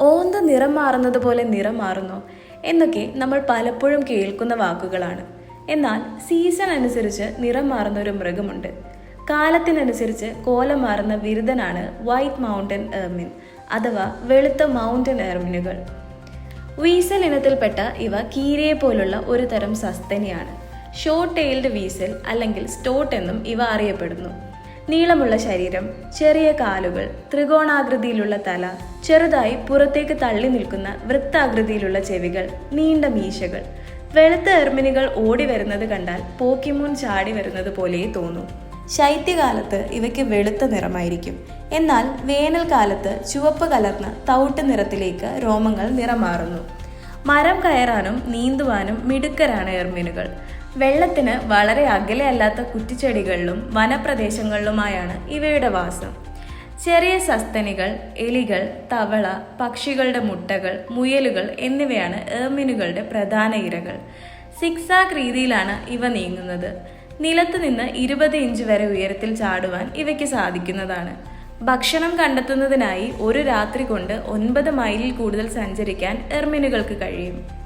ഓന്ത നിറം മാറുന്നത് പോലെ നിറം മാറുന്നു എന്നൊക്കെ നമ്മൾ പലപ്പോഴും കേൾക്കുന്ന വാക്കുകളാണ്. എന്നാൽ സീസൺ അനുസരിച്ച് നിറം മാറുന്ന ഒരു മൃഗമുണ്ട്. കാലത്തിനനുസരിച്ച് കോലം മാറുന്ന ബിരുദനാണ് വൈറ്റ് മൗണ്ടൻ എർമിൻ അഥവാ വെളുത്ത മൗണ്ടൻ എർമിനുകൾ വീസൽ ഇനത്തിൽപ്പെട്ട ഇവ കീരയെ പോലുള്ള ഒരു തരം സസ്തനിയാണ്. ഷോർട്ട് ടെയിൽഡ് വീസൽ അല്ലെങ്കിൽ സ്റ്റോട്ട് എന്നും ഇവ അറിയപ്പെടുന്നു. നീളമുള്ള ശരീരം ചെറിയ കാലുകൾ ത്രികോണാകൃതിയിലുള്ള തല ചെറുതായി പുറത്തേക്ക് തള്ളി നിൽക്കുന്ന വൃത്താകൃതിയിലുള്ള ചെവികൾ നീണ്ട മീശകൾ. വെളുത്ത എർമിനുകൾ ഓടി വരുന്നത് കണ്ടാൽ പോക്കിമൂൺ ചാടി വരുന്നത് പോലെ തോന്നും. ശൈത്യകാലത്ത് ഇവയ്ക്ക് വെളുത്ത നിറമായിരിക്കും. എന്നാൽ വേനൽക്കാലത്ത് ചുവപ്പ് കലർന്ന തവിട്ട് നിറത്തിലേക്ക് രോമങ്ങൾ നിറം മാറുന്നു മരം കയറാനും നീന്തുവാനും മിടുക്കരാണ് എർമിനുകൾ. വെള്ളത്തിന് വളരെ അകലെയല്ലാത്ത കുറ്റിച്ചെടികളിലും വനപ്രദേശങ്ങളിലുമായാണ് ഇവയുടെ വാസം. ചെറിയ സസ്തനികൾ എലികൾ തവള പക്ഷികളുടെ മുട്ടകൾ മുയലുകൾ എന്നിവയാണ് ഏമിനുകളുടെ പ്രധാന ഇരകൾ. സിക്സാക് രീതിയിലാണ് ഇവ നീങ്ങുന്നത്. നിലത്ത് നിന്ന് ഇരുപത് ഇഞ്ച് വരെ ഉയരത്തിൽ ചാടുവാൻ ഇവയ്ക്ക് സാധിക്കുന്നതാണ്. ഭക്ഷണം കണ്ടെത്തുന്നതിനായി ഒരു രാത്രി കൊണ്ട് ഒൻപത് മൈലിൽ കൂടുതൽ സഞ്ചരിക്കാൻ എർമിനുകൾക്ക് കഴിയും.